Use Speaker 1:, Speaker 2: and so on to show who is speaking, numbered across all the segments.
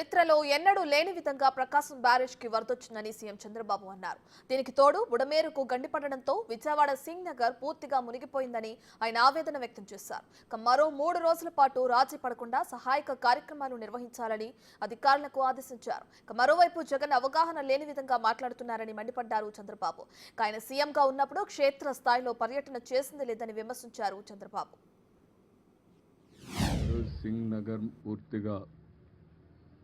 Speaker 1: చరిత్రలో ఎన్నడూ లేని విధంగా ప్రకాశం బ్యారేజ్కి వరదొచ్చిందని సీఎం చంద్రబాబు అన్నారు. దీనికి తోడు బుడమేరుకు గండిపడడంతో విజయవాడ సింగ్ నగర్ పూర్తిగా మునిగిపోయిందని ఆయన ఆవేదన వ్యక్తం చేశారు. ఇక మరో మూడు రోజుల పాటు రాజీ పడకుండా సహాయక కార్యక్రమాలు నిర్వహించాలని అధికారులకు ఆదేశించారు. ఇక మరోవైపు జగన్ అవగాహన లేని విధంగా మాట్లాడుతున్నారని మండిపడ్డారు చంద్రబాబు. ఆయన సీఎంగా ఉన్నప్పుడు క్షేత్ర స్థాయిలో పర్యటన చేసింది లేదని విమర్శించారు చంద్రబాబు.
Speaker 2: సింగ్ నగర్ పూర్తిగా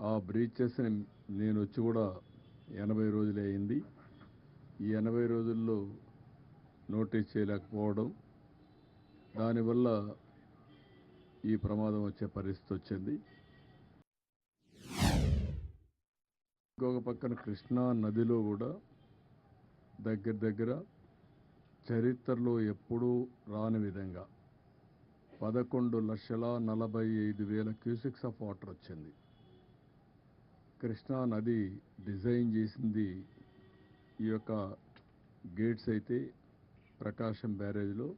Speaker 2: ఆ బ్రీచెస్ని నేను వచ్చి కూడా ఎనభై రోజులే అయింది. ఈ ఎనభై రోజుల్లో నోటీస్ చేయలేకపోవడం దానివల్ల ఈ ప్రమాదం వచ్చే పరిస్థితి వచ్చింది. ఇంకొక పక్కన కృష్ణా నదిలో కూడా దగ్గర దగ్గర చరిత్రలో ఎప్పుడూ రాని విధంగా పదకొండు లక్షల నలభై ఐదు వేల క్యూసిక్స్ ఆఫ్ వాటర్ వచ్చింది. కృష్ణా నది డిజైన్ చేసింది ఈ యొక్క గేట్స్ అయితే ప్రకాశం బ్యారేజ్లో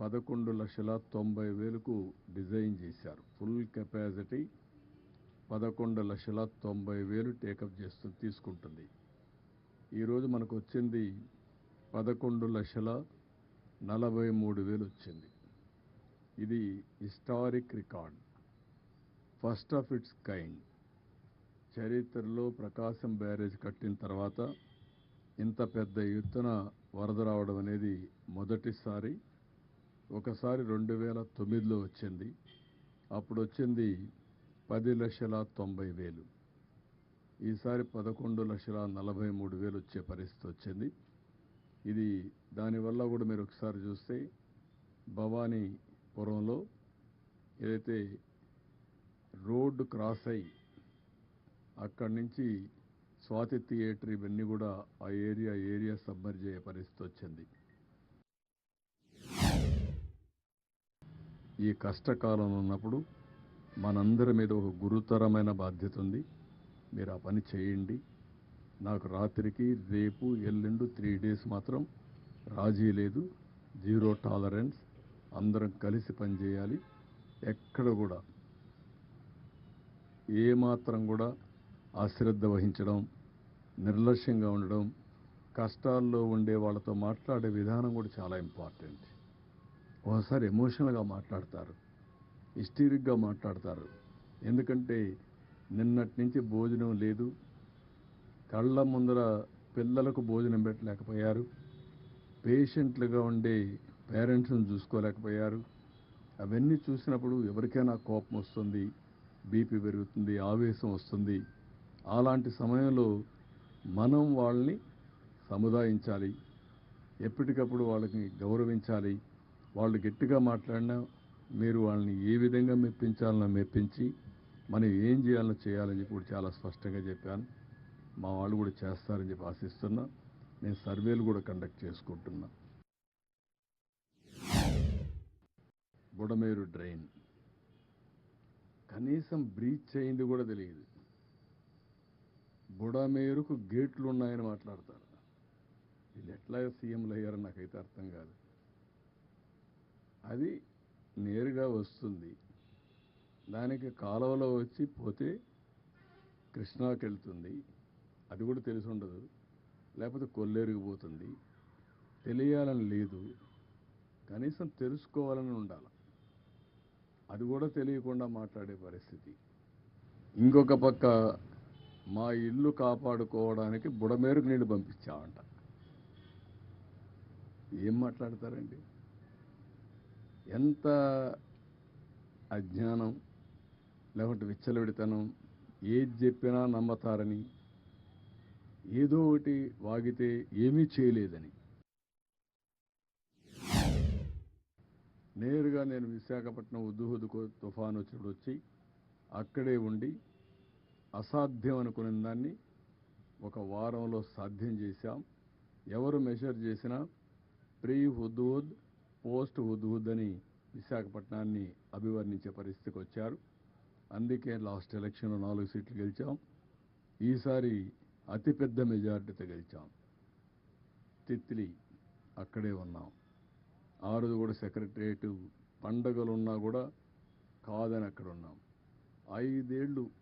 Speaker 2: పదకొండు లక్షల తొంభై వేలకు డిజైన్ చేశారు. ఫుల్ కెపాసిటీ పదకొండు లక్షల తొంభై వేలు టేకప్ చేస్తూ తీసుకుంటుంది. ఈరోజు మనకు వచ్చింది పదకొండు లక్షల నలభై మూడు వేలు వచ్చింది. ఇది historic record. First of its kind. చరిత్రలో ప్రకాశం బ్యారేజ్ కట్టిన తర్వాత ఇంత పెద్ద ఎత్తున వరద రావడం అనేది మొదటిసారి. ఒకసారి రెండు వేల తొమ్మిదిలో వచ్చింది. అప్పుడు వచ్చింది పది లక్షల తొంభై వేలు. ఈసారి పదకొండు లక్షల నలభై మూడు వేలు వచ్చే పరిస్థితి వచ్చింది. ఇది దానివల్ల కూడా మీరు ఒకసారి చూస్తే భవానీపురంలో ఏదైతే రోడ్డు క్రాస్ అయ్యి అక్కడి నుంచి స్వాతి థియేటర్ ఇవన్నీ కూడా ఆ ఏరియా ఏరియా సబ్మర్జ్ అయ్యే పరిస్థితి వచ్చింది. ఈ కష్టకాలం ఉన్నప్పుడు మనందరి మీద ఒక గురుతరమైన బాధ్యత ఉంది. మీరు ఆ పని చేయండి. నాకు రాత్రికి రేపు ఎల్లుండు త్రీ డేస్ మాత్రం రాజీ లేదు. Zero tolerance. అందరం కలిసి పనిచేయాలి ఎక్కడ కూడా ఏమాత్రం కూడా అశ్రద్ధ వహించడం నిర్లక్ష్యంగా ఉండడం కష్టాల్లో ఉండే వాళ్ళతో మాట్లాడే విధానం కూడా చాలా ఇంపార్టెంట్ ఒకసారి ఎమోషనల్గా మాట్లాడతారు హిస్టీరిక్గా మాట్లాడతారు. ఎందుకంటే నిన్నటి నుంచి భోజనం లేదు కళ్ళ ముందర పిల్లలకు భోజనం పెట్టలేకపోయారు పేషెంట్లుగా ఉండే పేరెంట్స్ని చూసుకోలేకపోయారు. అవన్నీ చూసినప్పుడు ఎవరికైనా కోపం వస్తుంది బీపీ పెరుగుతుంది ఆవేశం వస్తుంది. అలాంటి సమయంలో మనం వాళ్ళని సముదాయించాలి. ఎప్పటికప్పుడు వాళ్ళకి గౌరవించాలి. వాళ్ళు గట్టిగా మాట్లాడినా మీరు వాళ్ళని ఏ విధంగా మెప్పించాలనో మెప్పించి మనం ఏం చేయాలో చేయాలని చెప్పి కూడా చాలా స్పష్టంగా చెప్పాను. మా వాళ్ళు కూడా చేస్తారని చెప్పి ఆశిస్తున్నా. నేను సర్వేలు కూడా కండక్ట్ చేసుకుంటున్నా. బుడమేరు డ్రైన్. కనీసం బ్రీచ్ అయింది కూడా తెలియదు. బుడమేరుకు గేట్లు ఉన్నాయని మాట్లాడతారు. వీళ్ళు ఎట్లా సీఎంలు అయ్యారని నాకైతే అర్థం కాదు. అది నేరుగా వస్తుంది. దానికి కాలువలో వచ్చి పోతే కృష్ణాకి వెళ్తుంది. అది కూడా తెలిసి ఉండదు. లేకపోతే కొల్లేరిగిపోతుంది తెలియాలని లేదు. కనీసం తెలుసుకోవాలని ఉండాలి. అది కూడా తెలియకుండా మాట్లాడే పరిస్థితి. ఇంకొక పక్క మా ఇల్లు కాపాడుకోవడానికి బుడమేరుకు నీళ్ళు పంపించామంట ఏం మాట్లాడతారండి? ఎంత అజ్ఞానం లేకుంటే విచ్చలవిడితనం ఏది చెప్పినా నమ్మతారని ఏదో ఒకటి వాగితే ఏమీ చేయలేదని. నేరుగా నేను విశాఖపట్నం ఉద్దుహుదుకో తుఫాను వచ్చినప్పుడు వచ్చి అక్కడే ఉండి అసాధ్యం అనుకునే దాన్ని ఒక వారంలో సాధ్యం చేశాం. ఎవరు మెషర్ చేసినా ప్రీ హుదూద్ పోస్ట్ హుదూద్ అని విశాఖపట్నాన్ని అభివర్ణించే పరిస్థితికి వచ్చారు. అందుకే లాస్ట్ ఎలక్షన్లో నాలుగు సీట్లు గెలిచాం. ఈసారి అతిపెద్ద మెజార్టీతో గెలిచాం. తిత్లీ అక్కడే ఉన్నాం. ఆ రోజు కూడా సెక్రటరియట్ పండగలున్నా కూడా కాదని అక్కడ ఉన్నాం. ఐదేళ్ళు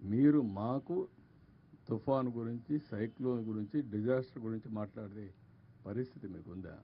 Speaker 2: మీరు మాకు తుఫాన్ గురించి సైక్లోన్ గురించి డిజాస్టర్ గురించి మాట్లాడే పరిస్థితి మీకు ఉందా